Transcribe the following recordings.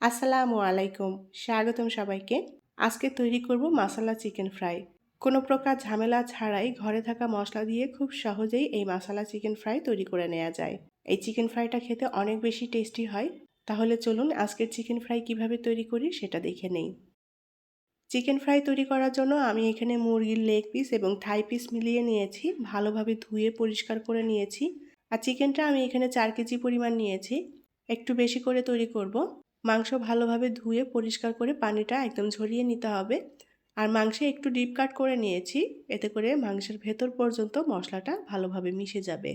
আসসালামু আলাইকুম, স্বাগতম সবাইকে। আজকে তৈরি করব মশলা চিকেন ফ্রাই। কোনো প্রকার ঝামেলা ছাড়াই ঘরে থাকা মশলা দিয়ে খুব সহজেই এই মশলা চিকেন ফ্রাই তৈরি করে নেওয়া যায়। এই চিকেন ফ্রাইটা খেতে অনেক বেশি টেস্টি হয়। তাহলে চলুন আজকের চিকেন ফ্রাই কীভাবে তৈরি করি সেটা দেখে নেই। চিকেন ফ্রাই তৈরি করার জন্য আমি এখানে মুরগির লেগ পিস এবং থাই পিস মিলিয়ে নিয়েছি, ভালোভাবে ধুয়ে পরিষ্কার করে নিয়েছি। আর চিকেনটা আমি এখানে চার কেজি পরিমাণ নিয়েছি। একটু বেশি করে তৈরি করব। মাংস ভালোভাবে ধুয়ে পরিষ্কার করে পানিটা একদম ঝরিয়ে নিতে হবে। আর মাংসে একটু ডিপ কাট করে নিয়েছি, এতে করে মাংসের ভেতর পর্যন্ত মশলাটা ভালোভাবে মিশে যাবে।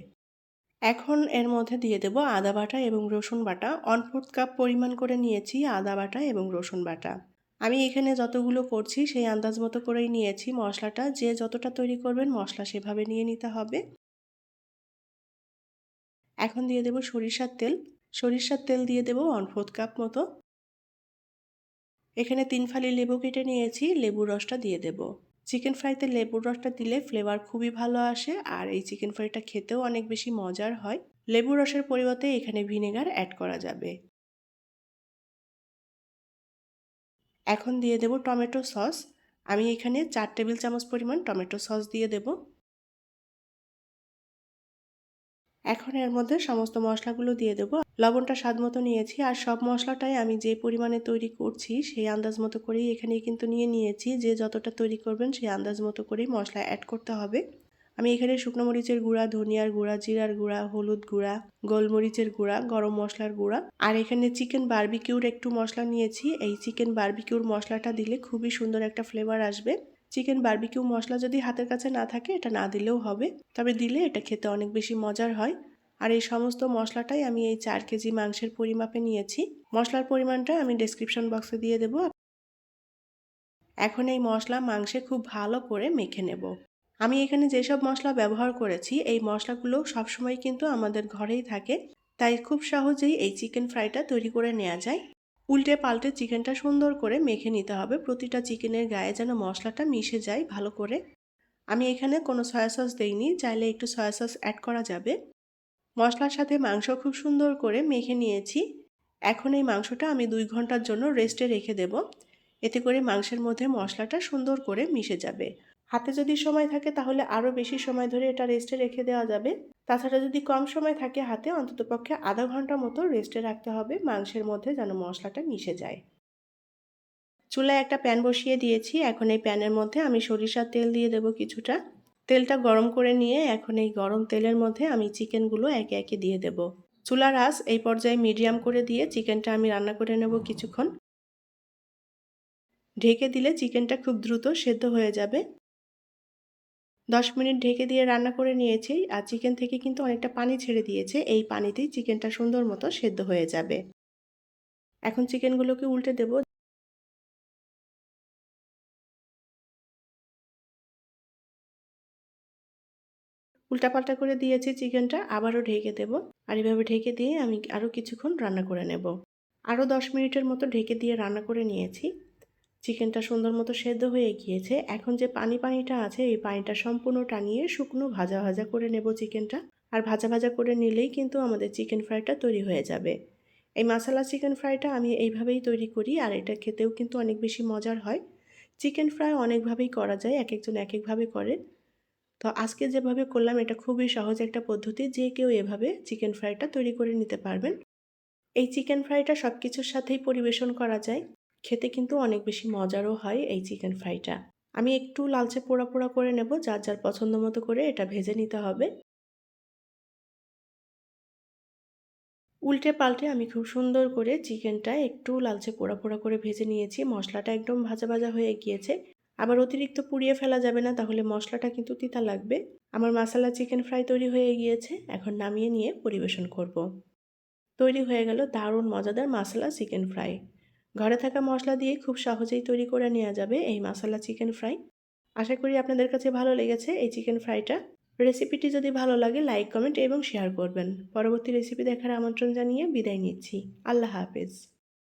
এখন এর মধ্যে দিয়ে দেব আদা বাটা এবং রসুন বাটা। ওয়ান ফোর্থ কাপ পরিমাণ করে নিয়েছি আদা বাটা এবং রসুন বাটা। আমি এখানে যতগুলো করছি, সেই আন্দাজ মতো করেই নিয়েছি মশলাটা। যে যতটা তৈরি করবেন, মশলা সেভাবে নিয়ে নিতে হবে। এখন দিয়ে দেব সরিষার তেল। সরিষার তেল দিয়ে দেবো ওয়ান ফোর্থ কাপ মতো। এখানে তিন ফালি লেবু কেটে নিয়েছি, লেবুর রসটা দিয়ে দেব। চিকেন ফ্রাইতে লেবুর রসটা দিলে ফ্লেভার খুবই ভালো আসে, আর এই চিকেন ফ্রাইটা খেতেও অনেক বেশি মজার হয়। লেবুর রসের পরিবর্তে এখানে ভিনেগার অ্যাড করা যাবে। এখন দিয়ে দেব টমেটো সস আমি এখানে চার টেবিল চামচ পরিমাণ টমেটো সস দিয়ে দেবো। এখন এর মধ্যে সমস্ত মশলাগুলো দিয়ে দেবো। লবণটা স্বাদ মতো নিয়েছি আর সব মশলাটাই আমি যে পরিমাণে তৈরি করছি সেই আন্দাজ মতো করেই এখানে কিন্তু নিয়ে নিয়েছি। যে যতটা তৈরি করবেন সেই আন্দাজ মতো করেই মশলা অ্যাড করতে হবে। আমি এখানে শুকনো মরিচের গুঁড়া, ধনিয়ার গুঁড়া, জিরার গুঁড়া, হলুদ গুঁড়া, গোলমরিচের গুঁড়া, গরম মশলার গুঁড়া আর এখানে চিকেন বার্বিকিউর একটু মশলা নিয়েছি। এই চিকেন বার্বিকিউর মশলাটা দিলে খুবই সুন্দর একটা ফ্লেভার আসবে। চিকেন বার্বিকিউ মশলা যদি হাতের কাছে না থাকে, এটা না দিলেও হবে। তবে দিলে এটা খেতে অনেক বেশি মজার হয়। আর এই সমস্ত মশলাটাই আমি এই চার কেজি মাংসের পরিমাপে নিয়েছি। মশলার পরিমাণটা আমি ডেসক্রিপশন বক্সে দিয়ে দেব। এখন এই মশলা মাংসে খুব ভালো করে মেখে নেব। আমি এখানে যেসব মশলা ব্যবহার করেছি, এই মশলাগুলো সবসময় কিন্তু আমাদের ঘরেই থাকে। তাই খুব সহজেই এই চিকেন ফ্রাইটা তৈরি করে নেওয়া যায়। উল্টে পাল্টে চিকেনটা সুন্দর করে মেখে নিতে হবে। প্রতিটা চিকেনের গায়ে যেন মশলাটা মিশে যায় ভালো করে। আমি এখানে কোনো সয়া সস দেইনি, চাইলে একটু সয়া সস অ্যাড করা যাবে। মশলার সাথে মাংস খুব সুন্দর করে মেখে নিয়েছি। এখন এই মাংসটা আমি দুই ঘণ্টার জন্য রেস্টে রেখে দেব। এতে করে মাংসের মধ্যে মশলাটা সুন্দর করে মিশে যাবে। হাতে যদি সময় থাকে তাহলে আরও বেশি সময় ধরে এটা রেস্টে রেখে দেওয়া যাবে। তাছাড়া যদি কম সময় থাকে হাতে, অন্ততপক্ষে আধা ঘণ্টা মতো রেস্টে রাখতে হবে মাংসের মধ্যে যেন মশলাটা মিশে যায়। চুলায় একটা প্যান বসিয়ে দিয়েছি। এখন এই প্যানের মধ্যে আমি সরিষার তেল দিয়ে দেব কিছুটা। তেলটা গরম করে নিয়ে এখন এই গরম তেলের মধ্যে আমি চিকেনগুলো একে একে দিয়ে দেব। চুলার আঁচ এই পর্যায়ে মিডিয়াম করে দিয়ে চিকেনটা আমি রান্না করে নেব কিছুক্ষণ। ঢেকে দিলে চিকেনটা খুব দ্রুত সেদ্ধ হয়ে যাবে। দশ মিনিট ঢেকে দিয়ে রান্না করে নিয়েছি আর চিকেন থেকে কিন্তু অনেকটা পানি ছেড়ে দিয়েছে। এই পানিতেই চিকেনটা সুন্দর মতো সেদ্ধ হয়ে যাবে। এখন চিকেনগুলোকে উল্টে দেব। উল্টাপাল্টা করে দিয়েছি চিকেনটা, আবারও ঢেকে দেব। আর এভাবে ঢেকে দিয়ে আমি আরও কিছুক্ষণ রান্না করে নেব। আরও দশ মিনিটের মতো ঢেকে দিয়ে রান্না করে নিয়েছি। চিকেনটা সুন্দর মতো সেদ্ধ হয়ে গিয়েছে। এখন যে পানি পানিটা আছে, এই পানিটা সম্পূর্ণ টানিয়ে শুকনো ভাজা ভাজা করে নেব চিকেনটা আর ভাজা ভাজা করে নিলেই কিন্তু আমাদের চিকেন ফ্রাইটা তৈরি হয়ে যাবে। এই মশালা চিকেন ফ্রাইটা আমি এইভাবেই তৈরি করি, আর এটা খেতেও কিন্তু অনেক বেশি মজার হয়। চিকেন ফ্রাই অনেকভাবেই করা যায় এক একজন এক একভাবে করে। তো আজকে যেভাবে করলাম, এটা খুবই সহজ একটা পদ্ধতি, যে কেউ এভাবে চিকেন ফ্রাইটা তৈরি করে নিতে পারবেন। এই চিকেন ফ্রাইটা সব কিছুর সাথেই পরিবেশন করা যায়। খেতে কিন্তু অনেক বেশি মজারও হয় এই চিকেন ফ্রাইটা। আমি একটু লালচে পোড়া পোড়া করে নেব, যার যার পছন্দ মতো করে এটা ভেজে নিতে হবে। উল্টে পাল্টে আমি খুব সুন্দর করে চিকেনটা একটু লালচে পোড়া পোড়া করে ভেজে নিয়েছি। মশলাটা একদম ভাজা ভাজা হয়ে গিয়েছে। আবার অতিরিক্ত পুড়িয়ে ফেলা যাবে না, তাহলে মশলাটা কিন্তু তিতা লাগবে। আমার মশালা চিকেন ফ্রাই তৈরি হয়ে গিয়েছে, এখন নামিয়ে নিয়ে পরিবেশন করব। তৈরি হয়ে গেল দারুণ মজাদার মশলা চিকেন ফ্রাই। ঘরে থাকা মশলা দিয়ে খুব সহজেই তৈরি করে নেওয়া যাবে এই মশলা চিকেন ফ্রাই। আশা করি আপনাদের কাছে ভালো লেগেছে এই চিকেন ফ্রাইটা। রেসিপিটি যদি ভালো লাগে, লাইক, কমেন্ট এবং শেয়ার করবেন। পরবর্তী রেসিপি দেখার আমন্ত্রণ জানিয়ে বিদায় নিচ্ছি। আল্লাহ হাফেজ।